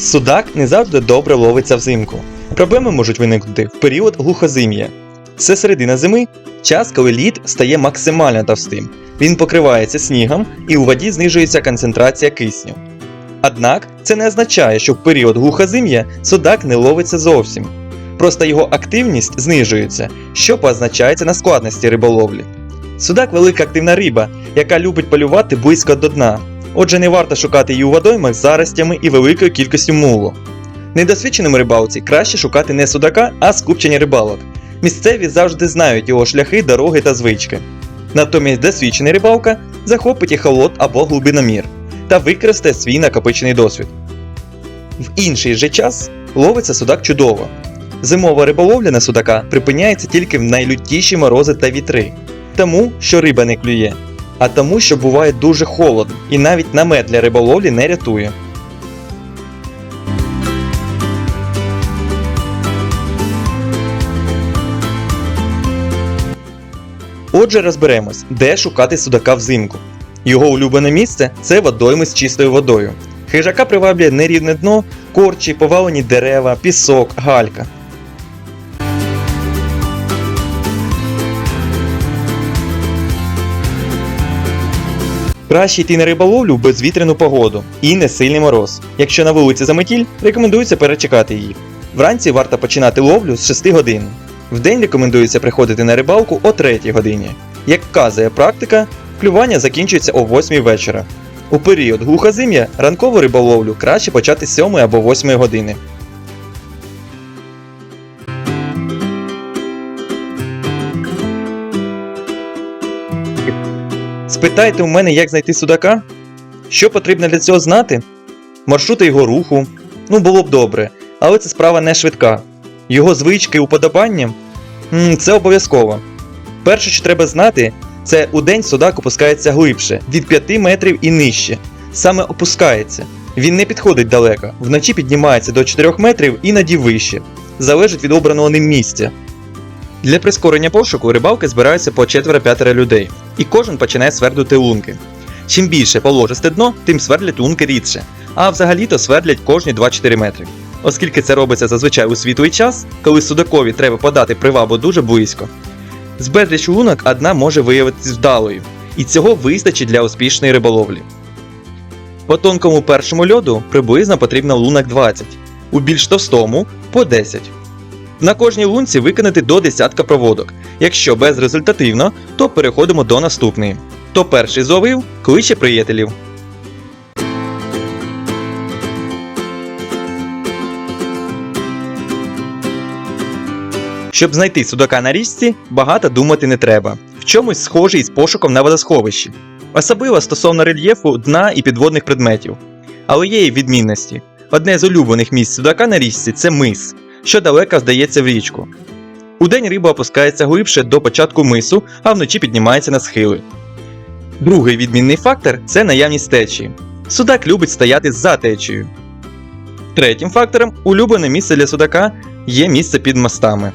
Судак не завжди добре ловиться взимку. Проблеми можуть виникнути в період глухозим'я. Це середина зими, час, коли лід стає максимально товстим. Він покривається снігом і у воді знижується концентрація кисню. Однак це не означає, що в період глухозим'я судак не ловиться зовсім. Просто його активність знижується, що позначається на складності риболовлі. Судак велика активна риба, яка любить полювати близько до дна. Отже, не варто шукати її у водоймах з заростями і великою кількістю мулу. Недосвідченим рибалці краще шукати не судака, а скупчення рибалок. Місцеві завжди знають його шляхи, дороги та звички. Натомість досвідчений рибалка захопить ехолот або глибиномір та використає свій накопичений досвід. В інший же час ловиться судак чудово. Зимова риболовля на судака припиняється тільки в найлютіші морози та вітри, тому що риба не клює, а тому, що буває дуже холодно, і навіть намет для риболовлі не рятує. Отже, розберемось, де шукати судака взимку. Його улюблене місце це водойми з чистою водою. Хижака приваблює нерівне дно, корчі, повалені дерева, пісок, галька. Краще йти на риболовлю в безвітряну погоду і не сильний мороз. Якщо на вулиці заметіль, рекомендується перечекати її. Вранці варто починати ловлю з 6 годин. Вдень рекомендується приходити на рибалку о 3 годині. Як вказує практика, клювання закінчується о 8 вечора. У період глухозим'я ранкову риболовлю краще почати з 7 або 8 години. Спитайте у мене, як знайти судака? Що потрібно для цього знати? Маршрути його руху. Ну, було б добре, але це справа не швидка. Його звички, уподобання це обов'язково. Перше, що треба знати, це у день судак опускається глибше, від 5 метрів і нижче. Саме опускається. Він не підходить далеко, вночі піднімається до 4 метрів іноді вище. Залежить від обраного ним місця. Для прискорення пошуку рибалки збираються по 4-5 людей, і кожен починає свердити лунки. Чим більше положисте дно, тим свердлять лунки рідше, а взагалі-то свердлять кожні 2-4 метри. Оскільки це робиться зазвичай у світлий час, коли судакові треба подати привабу дуже близько. З безліч лунок одна може виявитись вдалою, і цього вистачить для успішної риболовлі. По тонкому першому льоду приблизно потрібно лунок 20, у більш товстому по 10. На кожній лунці виконати до десятка проводок. Якщо безрезультативно, то переходимо до наступної. То перший зловив, кличе приятелів. Щоб знайти судака на річці, багато думати не треба. В чомусь схожий з пошуком на водосховищі. Особливо стосовно рельєфу, дна і підводних предметів. Але є і відмінності. Одне з улюблених місць судака на річці це мис, що далеко здається в річку. Удень риба опускається глибше до початку мису, а вночі піднімається на схили. Другий відмінний фактор це наявність течії. Судак любить стояти за течією. Третім фактором улюблене місце для судака є місце під мостами.